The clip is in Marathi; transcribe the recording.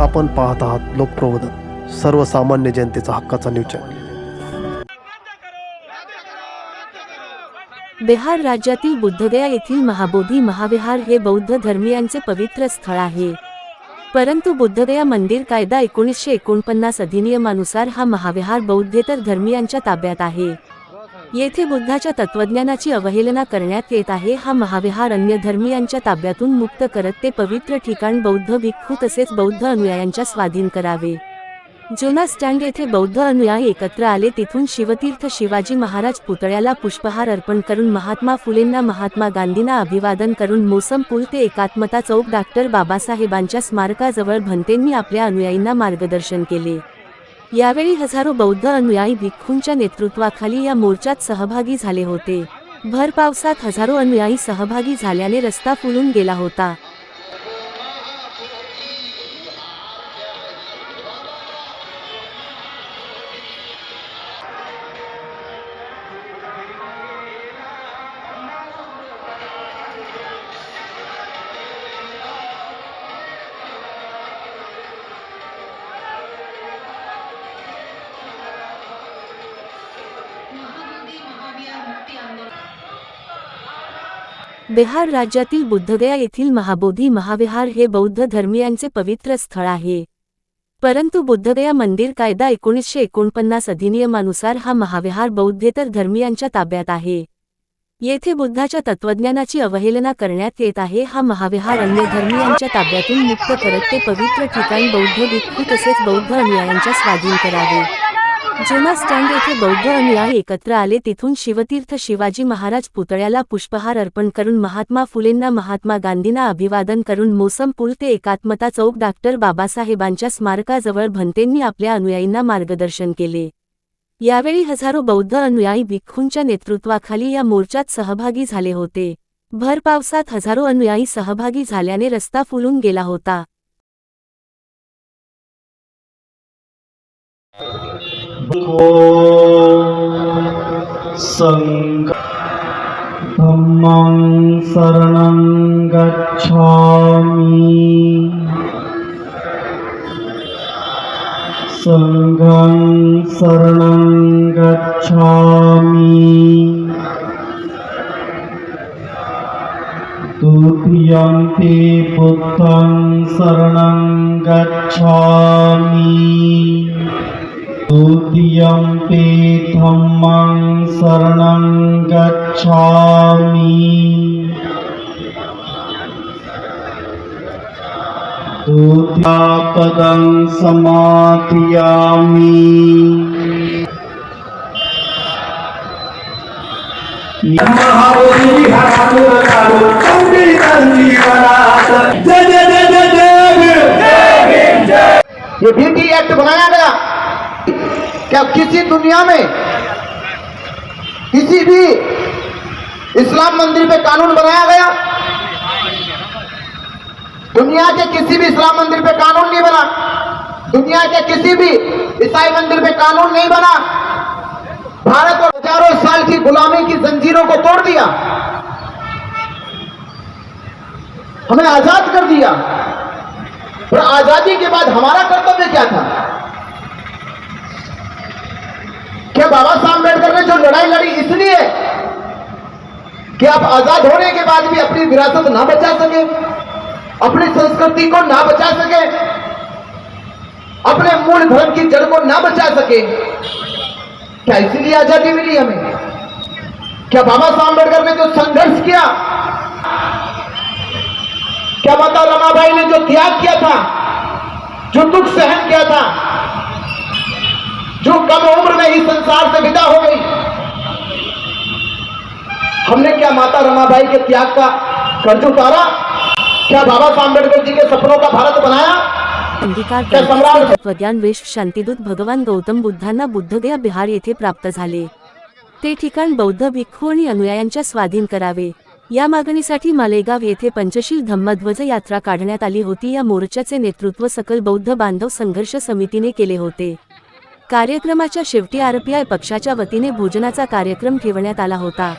आपण पाहत आहात लोकप्रबोधन सर्वसामान्य जनतेचा हक्काचा न्यूज चॅनल बिहार राज्यातील बुद्धगया येथील महाबोधी महाविहार हे बौद्ध धर्मियांचे पवित्र स्थळ आहे. परंतु बुद्धगया मंदिर कायदा एकोणीसशे एकोणपन्नास अधिनियमानुसार हा महाविहार बौद्धेतर धर्मियांच्या ताब्यात आहे. येथे बुद्धाच्या तत्वज्ञानाची अवहेलना करण्यात येत आहे. हा महाविहार अन्य धर्मीयांच्या ताब्यातून मुक्त करत ते पवित्र ठिकाण बौद्ध भिक्खू तसेच बौद्ध अनुयायांच्या स्वाधीन करावे. जुना स्टँड येथे बौद्ध अनुयायी एकत्र आले. तिथून शिवतीर्थ शिवाजी महाराज पुतळ्याला पुष्पहार अर्पण करून महात्मा फुलेंना महात्मा गांधींना अभिवादन करून मोसम पूल ते एकात्मता चौक डॉक्टर बाबासाहेबांच्या स्मारकाजवळ भंतेंनी आपल्या अनुयायींना मार्गदर्शन केले. यावेळी हजारो बौद्ध अनुयायी भिक्खूंच्या नेतृत्वाखाली या मोर्चात सहभागी झाले होते. भर पावसात हजारो अनुयायी सहभागी झाल्याने रस्ता फुलून गेला होता. बिहार राज्यातील बुद्धगया येथील महाबोधी महाविहार हे बौद्ध धर्मियांचे पवित्र स्थळ आहे. परंतु बुद्धगया मंदिर कायदा एकोणीसशे एकोणपन्नास अधिनियमानुसार हा महाविहार बौद्धेतर धर्मियांच्या ताब्यात आहे. येथे बुद्धाच्या तत्वज्ञानाची अवहेलना करण्यात येत आहे. हा महाविहार अन्य धर्मियांच्या ताब्यातून मुक्त करत ते पवित्र ठिकाण बौद्ध भिक्खू तसेच बौद्ध अनुयायांच्या स्वाधीन करावे. जेव्हा स्टँड येथे बौद्ध अनुयायी एकत्र आले. तिथून शिवतीर्थ शिवाजी महाराज पुतळ्याला पुष्पहार अर्पण करून महात्मा फुलेंना महात्मा गांधींना अभिवादन करून मोसम पूल ते एकात्मता चौक डॉक्टर बाबासाहेबांच्या स्मारकाजवळ भंतेंनी आपल्या अनुयायींना मार्गदर्शन केले. यावेळी हजारो बौद्ध अनुयायी भिक्खूंच्या नेतृत्वाखाली या मोर्चात सहभागी झाले होते. भर पावसात हजारो अनुयायी सहभागी झाल्याने रस्ता फुलून गेला होता. धम्मं शरणं गच्छामि सङ्घं शरणं गच्छामि तुभ्यन्ति बुद्धं शरणं गच्छामि। जय जय जय जय जय जय ये बीटी एक्ट बनाया गया क्या किसी दुनिया में किसी भी इस्लाम मंदिर पे कानून बनाया गया? दुनिया के किसी भी इस्लाम मंदिर पे कानून नहीं बना। दुनिया के किसी भी ईसाई मंदिर पे कानून नहीं बना। भारत और हज़ारों साल की गुलामी की जंजीरों को तोड़ दिया। हमें आज़ाद कर दिया। और आज़ादी के बाद हमारा कर्तव्य क्या था? क्या बाबा साहब अंबेडकर ने जो लड़ाई लड़ी इसलिए कि आप आज़ाद होने के बाद भी अपनी विरासत ना बचा सके, अपनी संस्कृति को ना बचा सके, अपने मूल धर्म की जड़ को ना बचा सके। क्या इसीलिए आज़ादी मिली हमें? क्या बाबा साहब अंबेडकर ने जो संघर्ष किया? क्या माता रमाबाई ने जो त्याग किया था? जो दुख सहन किया था? जो कम संसार से विदा हो गई। हमने क्या माता रमाबाई के त्याग का कर्ज उतारा? क्या बाबा साहब अम्बेडकर जी के सपनों का भारत बनाया? तत्वज्ञान वेश शांतिदूत भगवान गौतम बुद्धांना बुद्धगया बिहार येथे प्राप्त झाले. ते ठिकाण बौद्ध भिक्खू आणि अनुयायांच्या स्वाधीन करावे. या मागणीसाठी मालेगाव येथे पंचशील धम्मध्वज यात्रा काढण्यात आली होती. या मोर्चाचे नेतृत्व सकल बौद्ध बांधव संघर्ष समितीने केले होते. कार्यक्रमाच्या शेवटी आरपीआय पक्षाच्या वतीने भोजनाचा कार्यक्रम ठेवण्यात आला होता.